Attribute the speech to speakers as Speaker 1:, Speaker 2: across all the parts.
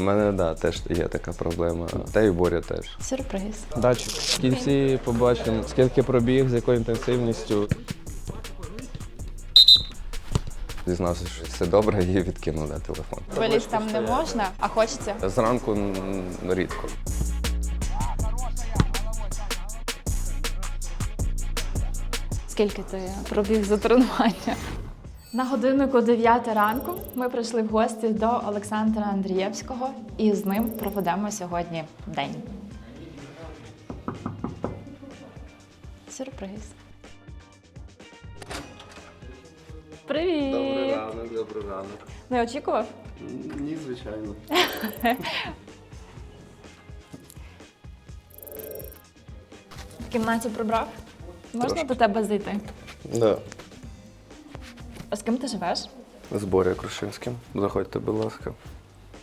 Speaker 1: У мене да, теж є така проблема. Та й у Боря теж.
Speaker 2: Сюрприз.
Speaker 3: Датчик. В кінці побачимо, скільки пробіг, з якою інтенсивністю.
Speaker 1: Дізнався, що все добре, і відкинув да, телефон.
Speaker 2: Футболістам не можна, а хочеться.
Speaker 1: Зранку м, рідко.
Speaker 2: Скільки ти пробіг за тренування? На годиннику 9 ранку ми прийшли в гості до Олександра Андрієвського і з ним проведемо сьогодні день. Сюрприз. Привіт!
Speaker 1: Добрий ранок, добрий ранок.
Speaker 2: Не очікував?
Speaker 1: Ні, звичайно.
Speaker 2: В кімнаті прибрав? Можна
Speaker 1: Трошки.
Speaker 2: до тебе зайти?
Speaker 1: Да.
Speaker 2: А з ким ти живеш?
Speaker 1: З Боря Крушинським. Заходьте, будь ласка.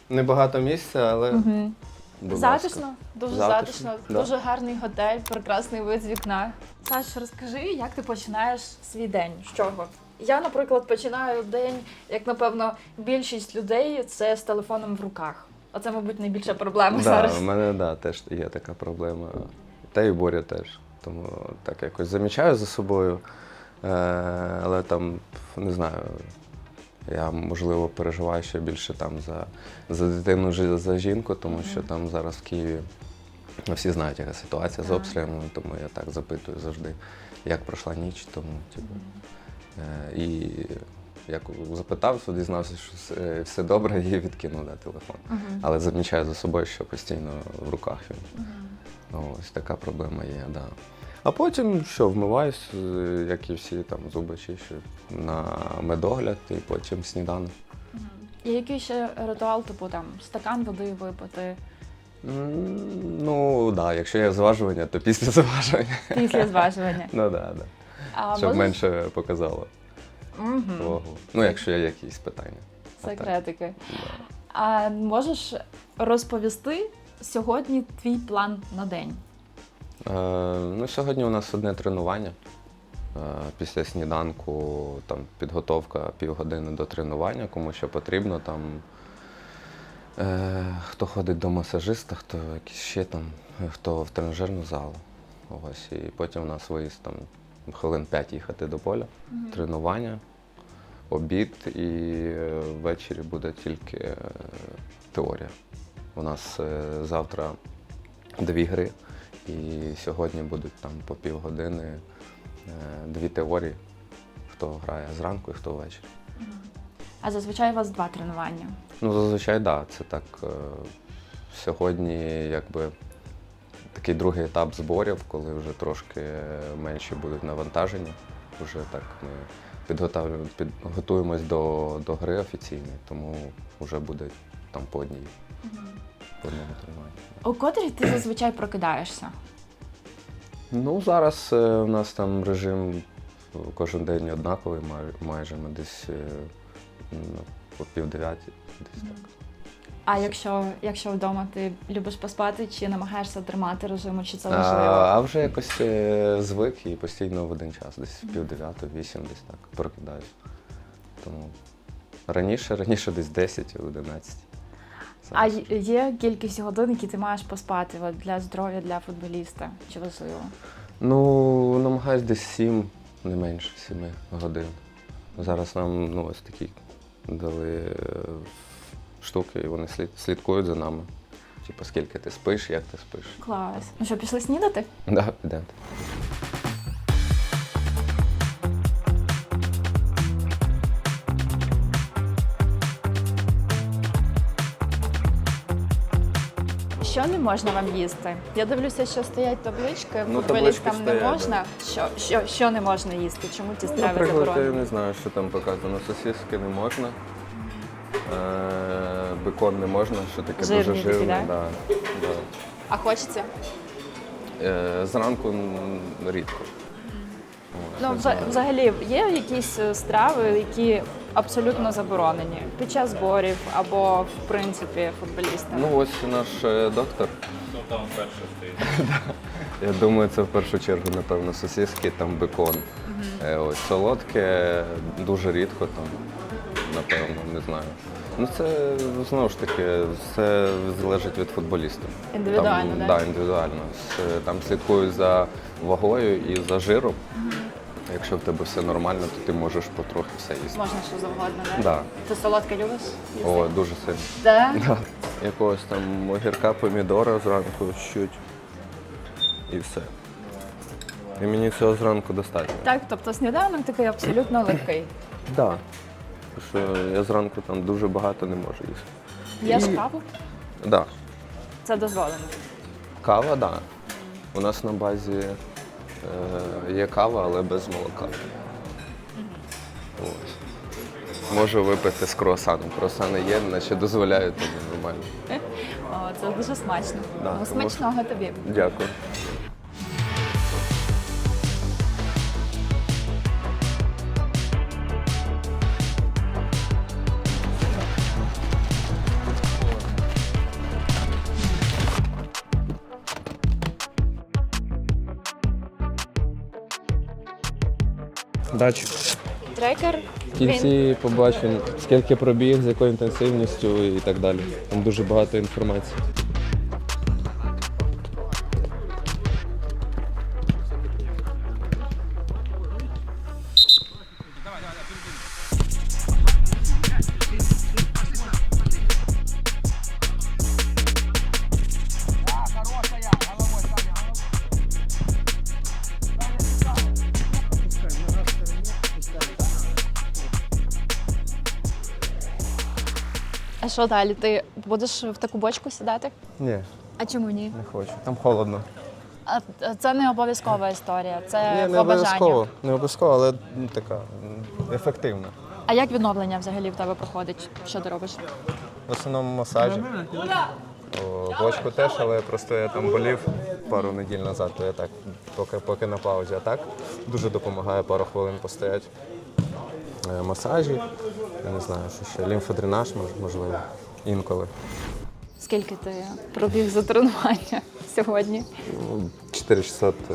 Speaker 1: Небагато місця, але. Будь
Speaker 2: затишно, дуже
Speaker 1: Затишно,
Speaker 2: затишно,
Speaker 1: да.
Speaker 2: дуже гарний готель, прекрасний вид з вікна. Саш, розкажи, як ти починаєш свій день? З чого? Я, наприклад, починаю день, як напевно, більшість людей це з телефоном в руках. Оце, мабуть, найбільша проблема
Speaker 1: Да,
Speaker 2: зараз.
Speaker 1: у мене да, теж є така проблема. Та й Боря теж. Тому так якось замічаю за собою. Е, але там, не знаю, я можливо переживаю ще більше там за, за дитину, за жінку, тому що там зараз в Києві всі знають, яка ситуація з
Speaker 2: Так.
Speaker 1: обстрілами, тому я так запитую завжди, як пройшла ніч, тому типу. Е, і як запитав, то дізнався, що все, все добре, і відкинув да, телефон.
Speaker 2: Мгм.
Speaker 1: Але замічаю за собою, що постійно в руках він. Ось така проблема є, да. А потім що, вмиваюсь, е, як і всі там зуби чищу на медогляд і потім сніданок.
Speaker 2: І який ще ритуал, типу там стакан води випити
Speaker 1: Ну, так, да, якщо є зважування, то після зважування.
Speaker 2: після зважування.
Speaker 1: Ну так, да,
Speaker 2: А
Speaker 1: да. Щоб
Speaker 2: можеш-
Speaker 1: менше показало вагу. Ну, якщо є якісь питання. А
Speaker 2: Секретики.
Speaker 1: да.
Speaker 2: А можеш розповісти сьогодні твій план на день?
Speaker 1: Е, ну, сьогодні у нас одне тренування. Е, після сніданку там підготовка півгодини до тренування, кому що потрібно. Там, е, хто ходить до масажиста, хто якісь ще там, хто в тренажерну залу. Ось, і потім у нас виїзд там хвилин 5 їхати до поля, тренування, обід і е, ввечері буде тільки е, теорія. У нас е, завтра дві гри. І сьогодні будуть там по півгодини е, дві теорії, хто грає зранку і хто ввечері.
Speaker 2: А зазвичай у вас два тренування.
Speaker 1: Ну, зазвичай, так, да, це так. е, Сьогодні якби такий другий етап зборів, коли вже трошки менші будуть навантаження. Вже так ми підготуємось до, до гри офіційної, тому вже буде там по одній, по одному.
Speaker 2: У котрій ти зазвичай прокидаєшся?
Speaker 1: Ну, зараз е, у нас там режим кожен день однаковий, май- майже ми десь е, ну, по пів дев'ятій, десь так.
Speaker 2: А якщо, якщо вдома ти любиш поспати, чи намагаєшся тримати режиму, чи це
Speaker 1: А,
Speaker 2: важливо?
Speaker 1: а вже якось е, звик і постійно в один час, десь в пів дев'ятої, вісім, десь так прокидаюсь. Тому раніше, раніше десь 10 11.
Speaker 2: А є кількість годин, які ти маєш поспати от, для здоров'я для футболіста? Чи важливо?
Speaker 1: Ну, намагаюсь десь 7, не менше 7 годин. Зараз нам ну, ось такі дали е, штуки, і вони слідкують за нами. Типу, скільки ти спиш, як ти спиш.
Speaker 2: Клас. Ну що, пішли снідати?
Speaker 1: Да, підемо.
Speaker 2: Що не можна вам їсти? Я дивлюся, що стоять таблички,
Speaker 1: Ну,
Speaker 2: футболістам
Speaker 1: таблички
Speaker 2: не
Speaker 1: стоять,
Speaker 2: можна. Що, що, що не можна їсти? Чому ті страви
Speaker 1: Наприклад, я
Speaker 2: заборонені?
Speaker 1: не знаю, що там показано. Сосиски не можна. Е, бекон не можна, що таке
Speaker 2: Жирні
Speaker 1: дуже
Speaker 2: такі,
Speaker 1: жирне.
Speaker 2: да?
Speaker 1: Да, да.
Speaker 2: А хочеться?
Speaker 1: Е, зранку м, рідко. Ось,
Speaker 2: Ну,
Speaker 1: не
Speaker 2: вза-
Speaker 1: знаю.
Speaker 2: взагалі, є якісь е, страви, які абсолютно заборонені під час зборів або в принципі футболістам.
Speaker 1: Ну ось наш е, доктор.
Speaker 4: Ну там перше стоїть.
Speaker 1: Я думаю, це в першу чергу, напевно, сосиски, там бекон. Е, ось солодке дуже рідко там, напевно, не знаю. Ну це знову ж таки все залежить від футболіста.
Speaker 2: Індивідуально,
Speaker 1: там,
Speaker 2: да?
Speaker 1: Да, індивідуально. С- Там слідкують за вагою і за жиром. Якщо в тебе все нормально, то ти можеш потрохи все їсти.
Speaker 2: Можна що завгодно, да?
Speaker 1: Да.
Speaker 2: Ти солодке любиш?
Speaker 1: О, дуже сильно.
Speaker 2: Да?
Speaker 1: Да. Якогось там огірка, помідора зранку чуть. І все. І мені цього зранку достатньо.
Speaker 2: Так, тобто сніданок такий абсолютно легкий.
Speaker 1: Да. Тому що я зранку там дуже багато не можу їсти.
Speaker 2: Є ж каву?
Speaker 1: Да.
Speaker 2: Це дозволено.
Speaker 1: Кава, так. Да. У нас на базі є кава, але без молока. Ось. Можу випити з круасаном. Круасани є, наче дозволяють тобі нормально.
Speaker 2: О, це дуже смачно.
Speaker 1: Да, тому-
Speaker 2: смачного тобі.
Speaker 1: Дякую.
Speaker 3: Дачу.
Speaker 2: Трекер.
Speaker 3: В кінці побачимо, скільки пробіг, з якою інтенсивністю і так далі. Там дуже багато інформації.
Speaker 2: Що далі? Ти будеш в таку бочку сідати?
Speaker 3: Ні,
Speaker 2: А чому ні?
Speaker 3: не хочу. Там холодно.
Speaker 2: А а це не обов'язкова історія, це
Speaker 3: Ні, не обов'язково. Не обов'язково, але ну, така ефективна.
Speaker 2: А як відновлення взагалі в тебе проходить? Що ти робиш?
Speaker 3: В основному масажі. О, Бочку теж, але просто я там болів пару неділь назад, то я так, поки, поки на паузі. А так дуже допомагає пару хвилин постояти. Е, Масажі, я не знаю, що ще, лімфодренаж, можливо, інколи.
Speaker 2: Скільки ти пробіг за тренування сьогодні?
Speaker 1: Ну, 4600 е,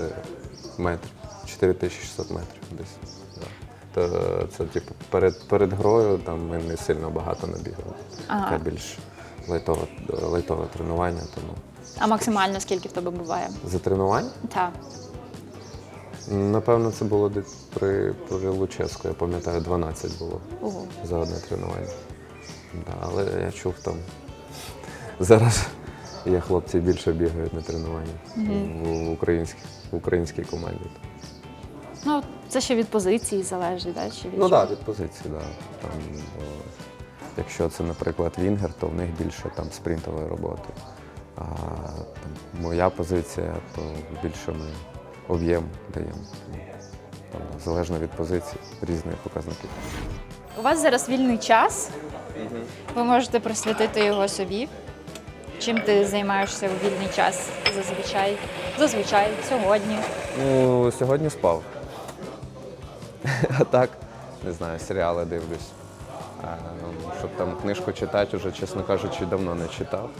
Speaker 1: метрів. 4600 метрів десь. Да. То це типу перед, перед грою там ми не сильно багато набігали.
Speaker 2: Ага.
Speaker 1: Таке більш лайтове, лайтове тренування. Тому
Speaker 2: А максимально скільки в тебе буває?
Speaker 1: за тренування,
Speaker 2: Так.
Speaker 1: Напевно, це було десь при, при Луческу, я пам'ятаю, 12 було
Speaker 2: Ого.
Speaker 1: за одне тренування. Да, але я чув там. Зараз є хлопці більше бігають на тренуванні в, українській, в українській команді.
Speaker 2: Ну, це ще від позиції залежить, да? Чи від
Speaker 1: Ну
Speaker 2: чого?
Speaker 1: так, від позиції, да. Там, якщо це, наприклад, Вінгер, то в них більше там спринтової роботи. А там, моя позиція, то більше ми об'єм даємо. Ну, Там, залежно від позиції, різні показники.
Speaker 2: У вас зараз вільний час. Ви можете присвятити його собі. Чим ти займаєшся у вільний час зазвичай? Зазвичай, сьогодні.
Speaker 1: Ну, сьогодні спав. А так, не знаю, серіали дивлюсь. А, ну, щоб там книжку читати, вже, чесно кажучи, давно не читав.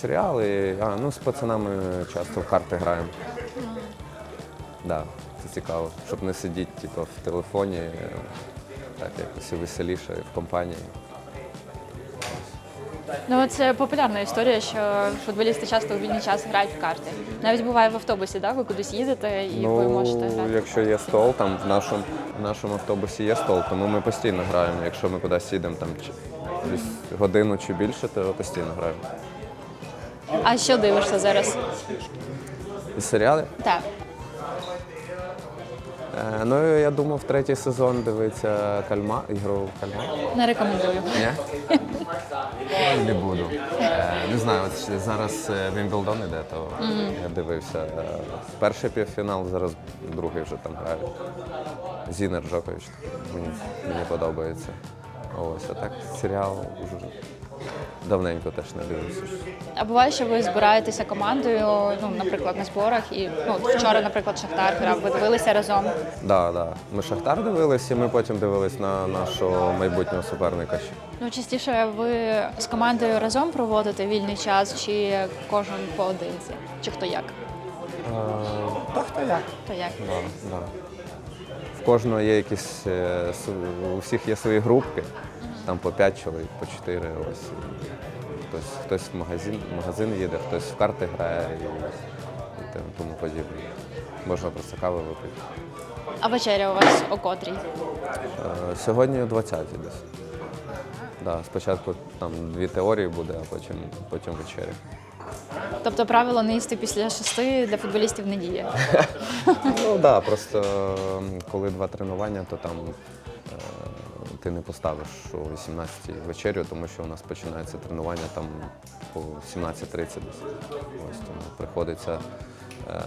Speaker 1: Серіали, а, ну з пацанами часто в карти граємо. Да, це цікаво, щоб не сидіти типу, в телефоні, е, так якось і веселіше в компанії.
Speaker 2: Ну, це популярна історія, що футболісти часто у вільний час грають в карти. Навіть буває в автобусі, да? ви кудись їдете і ви можете грати.
Speaker 1: Ну, якщо є стол, там в нашому, в нашому автобусі є стол, тому ми постійно граємо. Якщо ми кудись їдемо там годину чи більше, то постійно граємо.
Speaker 2: А що дивишся зараз?
Speaker 1: Серіали?
Speaker 2: Так.
Speaker 1: Е, ну я думав, третій сезон дивиться кальма, ігру кальма.
Speaker 2: Не рекомендую.
Speaker 1: Ні? Не буду. Е, не знаю, от ще зараз е, Вімблдон іде, то я дивився. Е, Перший півфінал, зараз другий вже там грає. Зінер Джокович. Мені, мені подобається. Ось, а так серіал вже давненько теж не дивився.
Speaker 2: А буває, що ви збираєтеся командою, ну, наприклад, на зборах, і ну, вчора, наприклад, Шахтар грав, ви дивилися разом.
Speaker 1: Да, да. Ми Шахтар дивилися, і ми потім дивились на нашого майбутнього суперника. ще.
Speaker 2: Ну, частіше ви з командою разом проводите вільний час, чи кожен поодинці? Чи хто як?
Speaker 1: Та хто як?
Speaker 2: Хто як?
Speaker 1: Да, да. В кожного є якісь, е, св- у всіх є свої групки. Там по 5 чоловік, по 4. Ось. Хтось, хтось в магазин, магазин їде, хтось в карти грає і, і тому подібне. Можна просто кави випити.
Speaker 2: А вечеря у вас о котрій?
Speaker 1: Е, Сьогодні о 20 десь. Да, спочатку там дві теорії буде, а потім, потім вечеря.
Speaker 2: Тобто правило не їсти після шести для футболістів не діє.
Speaker 1: Ну так, да, просто коли два тренування, то там е, ти не поставиш о 18 вечерю, тому що у нас починається тренування там по 17.30. Ось тому приходиться е,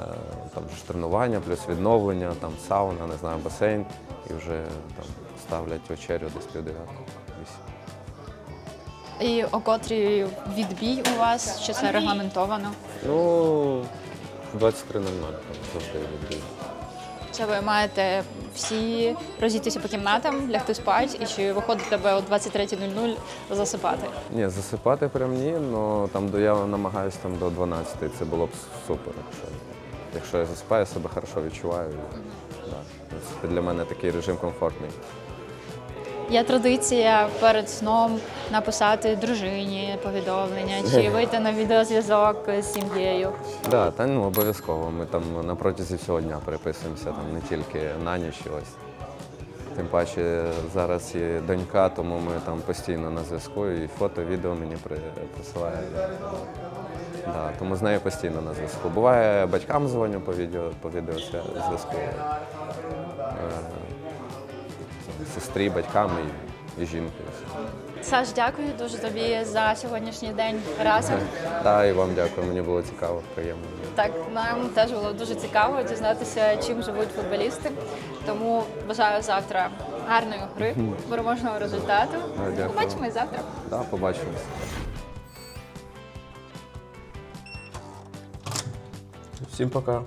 Speaker 1: там ж тренування, плюс відновлення, там сауна, не знаю, басейн, і вже там ставлять вечерю десь пів дев'ятого. вісім.
Speaker 2: І о котрій відбій у вас? Чи це регламентовано?
Speaker 1: Ну, 23.00 завжди відбій.
Speaker 2: Це ви маєте всі розійтися по кімнатам, лягти спати, і чи виходить тебе о 23.00 засипати?
Speaker 1: Ні, засипати прям ні, але там до я намагаюся там до 12, це було б супер. Якщо, якщо я засипаю, я себе хорошо відчуваю. І, да, це для мене такий режим комфортний.
Speaker 2: Є традиція перед сном написати дружині повідомлення чи вийти на відеозв'язок з сім'єю.
Speaker 1: Да, та ну обов'язково. Ми там на протязі всього дня переписуємося, там не тільки на ніч ось. Тим паче зараз є донька, тому ми там постійно на зв'язку і фото, відео мені присилає. Да, тому з нею постійно на зв'язку. Буває батькам дзвоню по відео, по відеозв'язку. Сестрі, батькам і, і жінки.
Speaker 2: Саш, дякую дуже тобі за сьогоднішній день разом.
Speaker 1: Так, і вам дякую, мені було цікаво, приємно.
Speaker 2: Так, нам теж було дуже цікаво дізнатися, чим живуть футболісти. Тому бажаю завтра гарної гри, переможного результату.
Speaker 1: дякую.
Speaker 2: Побачимось завтра.
Speaker 1: Да, побачимось.
Speaker 3: Всім пока.